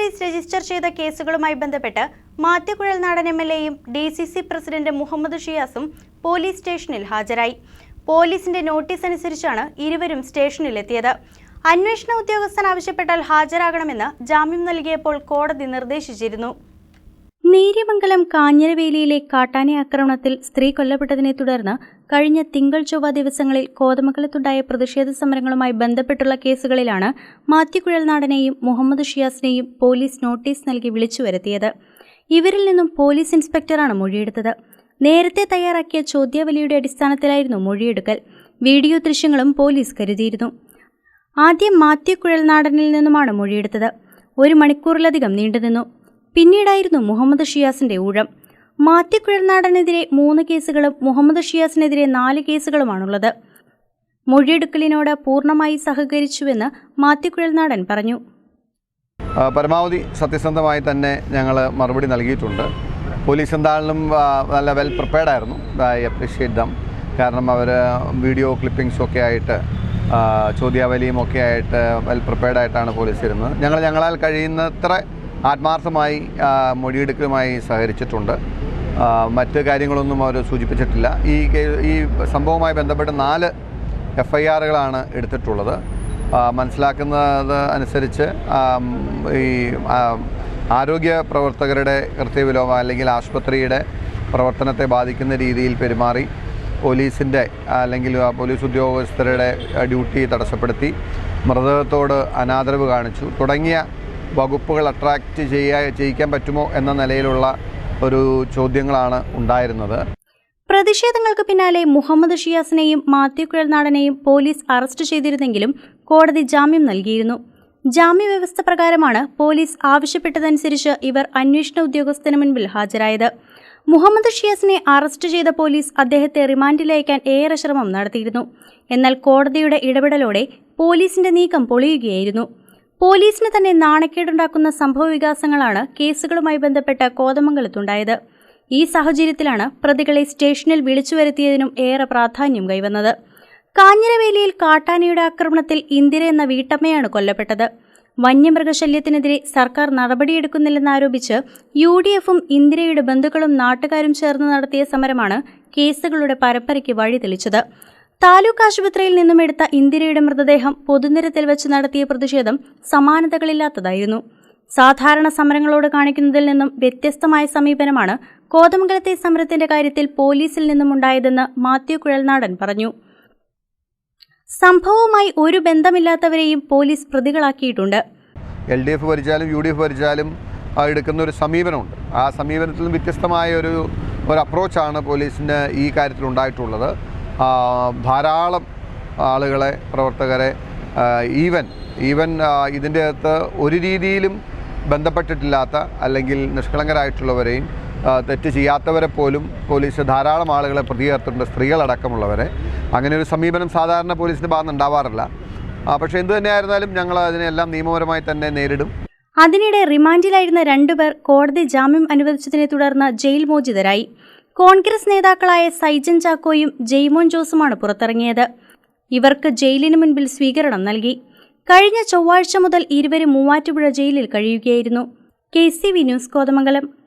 Police register ചെയ്ത കേസുകളുമായി ബന്ധപ്പെട്ട് Mathew Kuzhalnadan M L എയും D C C president Muhammad ഷിയാസും police സ്റ്റേഷനിൽ ഹാജരായി. പോലീസിന്റെ നോട്ടീസ് അനുസരിച്ചാണ് ഇരുവരും സ്റ്റേഷനിലെത്തിയത്. അന്വേഷണ ഉദ്യോഗസ്ഥൻ ആവശ്യപ്പെട്ടാൽ ഹാജരാകണമെന്ന് ജാമ്യം നൽകിയപ്പോൾ കോടതി നിർദ്ദേശിച്ചിരുന്നു. നേര്യമംഗലം കാഞ്ഞിരവേലിയിലെ കാട്ടാനെ ആക്രമണത്തിൽ സ്ത്രീ കൊല്ലപ്പെട്ടതിനെ തുടർന്ന് കഴിഞ്ഞ തിങ്കൾ ചൊവ്വ ദിവസങ്ങളിൽ കോതമംഗലത്തുണ്ടായ പ്രതിഷേധ സമരങ്ങളുമായി ബന്ധപ്പെട്ടുള്ള കേസുകളിലാണ് മാത്യുക്കുഴൽ നാടനെയും മുഹമ്മദ് ഷിയാസിനെയും പോലീസ് നോട്ടീസ് നൽകി വിളിച്ചു വരുത്തിയത്. ഇവരിൽ നിന്നും പോലീസ് ഇൻസ്പെക്ടറാണ് മൊഴിയെടുത്തത്. നേരത്തെ തയ്യാറാക്കിയ ചോദ്യാവലിയുടെ അടിസ്ഥാനത്തിലായിരുന്നു മൊഴിയെടുക്കൽ. വീഡിയോ ദൃശ്യങ്ങളും പോലീസ് കരുതിയിരുന്നു. ആദ്യം മാത്യു കുഴൽനാടനിൽ നിന്നുമാണ് മൊഴിയെടുത്തത്. ഒരു മണിക്കൂറിലധികം നീണ്ടുനിന്നു. പിന്നീടായിരുന്നു മുഹമ്മദ് ഷിയാസിന്റെ ഊഴം. മാത്യു കുഴൽനാടനെതിരെ മൂന്ന് കേസുകളും മുഹമ്മദ് ഷിയാസിനെതിരെ നാല് കേസുകളുമാണുള്ളത്. മൊഴിയെടുക്കലിനോട് പൂർണമായി സഹകരിച്ചുവെന്ന് മാത്യക്കുഴൽനാടൻ പറഞ്ഞു. പരമാവധി സത്യസന്ധമായി തന്നെ ഞങ്ങൾ മറുപടി നൽകിയിട്ടുണ്ട്. പോലീസ് എന്തായാലും നല്ല വെൽ പ്രിപ്പയർഡ് ആയിരുന്നു. ഐ അപ്രീഷിയേറ്റ് ദം കാരണം അവർ വീഡിയോ ക്ലിപ്പിംഗ്സും ഒക്കെ ആയിട്ട് ചോദ്യാവലിയും ഒക്കെ ആയിട്ട് വെൽ പ്രിപ്പയർഡ് ആയിട്ടാണ് പോലീസ് ഇരുന്നത്. ഞങ്ങൾ ഞങ്ങളാൽ കഴിയുന്നത്ര ആത്മാർത്ഥമായി മൊഴിയെടുക്കലുമായി സഹകരിച്ചിട്ടുണ്ട്. മറ്റ് കാര്യങ്ങളൊന്നും അവർ സൂചിപ്പിച്ചിട്ടില്ല. ഈ ഈ സംഭവവുമായി ബന്ധപ്പെട്ട് നാല് എഫ് ഐ ആറുകളാണ് എടുത്തിട്ടുള്ളത് മനസ്സിലാക്കുന്നത് അനുസരിച്ച് ഈ ആരോഗ്യ പ്രവർത്തകരുടെ കൃത്യവിലോമ അല്ലെങ്കിൽ ആശുപത്രിയുടെ പ്രവർത്തനത്തെ ബാധിക്കുന്ന രീതിയിൽ പെരുമാറി പോലീസിന്റെ അല്ലെങ്കിൽ പോലീസ് ഉദ്യോഗസ്ഥരുടെ ഡ്യൂട്ടി തടസ്സപ്പെടുത്തി മൃതദേഹത്തോട് അനാദരവ് കാണിച്ചു. തുടങ്ങിയ വകുപ്പുകൾ അട്രാക്റ്റ് ചെയ്യാ ചെയ്യിക്കാൻ പറ്റുമോ എന്ന നിലയിലുള്ള ഒരു ചോദ്യങ്ങളാണ് ഉണ്ടായിരുന്നത്. പ്രതിഷേധങ്ങൾക്ക് പിന്നാലെ മുഹമ്മദ് ഷിയാസിനെയും മാത്യു കുഴൽനാടനെയും പോലീസ് അറസ്റ്റ് ചെയ്തിരുന്നെങ്കിലും കോടതി ജാമ്യം നൽകിയിരുന്നു. ജാമ്യവ്യവസ്ഥ പ്രകാരമാണ് പോലീസ് ആവശ്യപ്പെട്ടതനുസരിച്ച് ഇവർ അന്വേഷണ ഉദ്യോഗസ്ഥന് മുൻപിൽ ഹാജരായത്. മുഹമ്മദ് ഷിയാസിനെ അറസ്റ്റ് ചെയ്ത പോലീസ് അദ്ദേഹത്തെ റിമാൻഡിലയക്കാൻ ഏറെ ശ്രമം നടത്തിയിരുന്നു. എന്നാൽ കോടതിയുടെ ഇടപെടലോടെ പോലീസിന്റെ നീക്കം പൊളിയുകയായിരുന്നു. പോലീസിന് തന്നെ നാണക്കേടുണ്ടാക്കുന്ന സംഭവ വികാസങ്ങളാണ് കേസുകളുമായി ബന്ധപ്പെട്ട കോതമംഗലത്തുണ്ടായത്. ഈ സാഹചര്യത്തിലാണ് പ്രതികളെ സ്റ്റേഷനിൽ വിളിച്ചു വരുത്തിയതിനും ഏറെ പ്രാധാന്യം കൈവന്നത്. കാഞ്ഞിരവേലിയിൽ കാട്ടാനയുടെ ആക്രമണത്തിൽ ഇന്ദിര എന്ന വീട്ടമ്മയാണ് കൊല്ലപ്പെട്ടത്. വന്യമൃഗശല്യത്തിനെതിരെ സർക്കാർ നടപടിയെടുക്കുന്നില്ലെന്നാരോപിച്ച് യു ഡി എഫും ഇന്ദിരയുടെ ബന്ധുക്കളും നാട്ടുകാരും ചേർന്ന് നടത്തിയ സമരമാണ് കേസുകളുടെ പരമ്പരയ്ക്ക് വഴിതെളിച്ചത്. താലൂക്ക് ആശുപത്രിയിൽ നിന്നും എടുത്ത ഇന്ദിരയുടെ മൃതദേഹം പൊതുനിരത്തിൽ വെച്ച് നടത്തിയ പ്രതിഷേധം സമാനതകളില്ലാത്തതായിരുന്നു. സാധാരണ സമരങ്ങളോട് കാണിക്കുന്നതിൽ നിന്നും വ്യത്യസ്തമായ സമീപനമാണ് കോതമംഗലത്തെ സമരത്തിന്റെ കാര്യത്തിൽ പോലീസിൽ നിന്നുമുണ്ടായതെന്ന് മാത്യു കുഴൽനാടൻ പറഞ്ഞു. സംഭവവുമായി ഒരു ബന്ധമില്ലാത്തവരെയും പോലീസ് പ്രതികളാക്കിയിട്ടുണ്ട്. എൽ ഡി എഫ് ഭരിച്ചാലും യു ഡി എഫ് ഭരിച്ചാലും എടുക്കുന്ന ഒരു സമീപനമുണ്ട്. ആ സമീപനത്തിൽ നിന്ന് വ്യത്യസ്തമായ ഒരു ഒരു അപ്രോച്ചാണ് പോലീസിന് ഈ കാര്യത്തിൽ ഉണ്ടായിട്ടുള്ളത്. ധാരാളം ആളുകളെ പ്രവർത്തകരെ ഈവൻ ഈവൻ ഇതിന്റെ അകത്ത് ഒരു രീതിയിലും ബന്ധപ്പെട്ടിട്ടില്ലാത്ത അല്ലെങ്കിൽ നിഷ്കളങ്കരായിട്ടുള്ളവരെയും തെറ്റ് ചെയ്യാത്തവരെ പോലും പോലീസ് ധാരാളം ആളുകളെ പ്രതി ചേർത്തിട്ടുണ്ട് സ്ത്രീകളടക്കമുള്ളവരെ. അങ്ങനെ ഒരു സമീപനം സാധാരണ പോലീസിന്റെ ഭാഗത്ത് ഉണ്ടാവാറില്ല പക്ഷേ എന്ത് തന്നെയായിരുന്നാലും ഞങ്ങൾ അതിനെല്ലാം നിയമപരമായി തന്നെ നേരിടും. അതിനിടെ റിമാൻഡിലായിരുന്ന രണ്ടുപേർ കോടതി ജാമ്യം അനുവദിച്ചതിനെ തുടർന്ന് ജയിൽ മോചിതരായി. കോൺഗ്രസ് നേതാക്കളായ സൈജൻ ചാക്കോയും ജെയ്മോൻ ജോസുമാണ് പുറത്തിറങ്ങിയത്. ഇവർക്ക് ജയിലിന് മുൻപിൽ സ്വീകരണം നൽകി. കഴിഞ്ഞ ചൊവ്വാഴ്ച മുതൽ ഇരുവരും മൂവാറ്റുപുഴ ജയിലിൽ കഴിയുകയായിരുന്നു. K C V news Kothamangalam.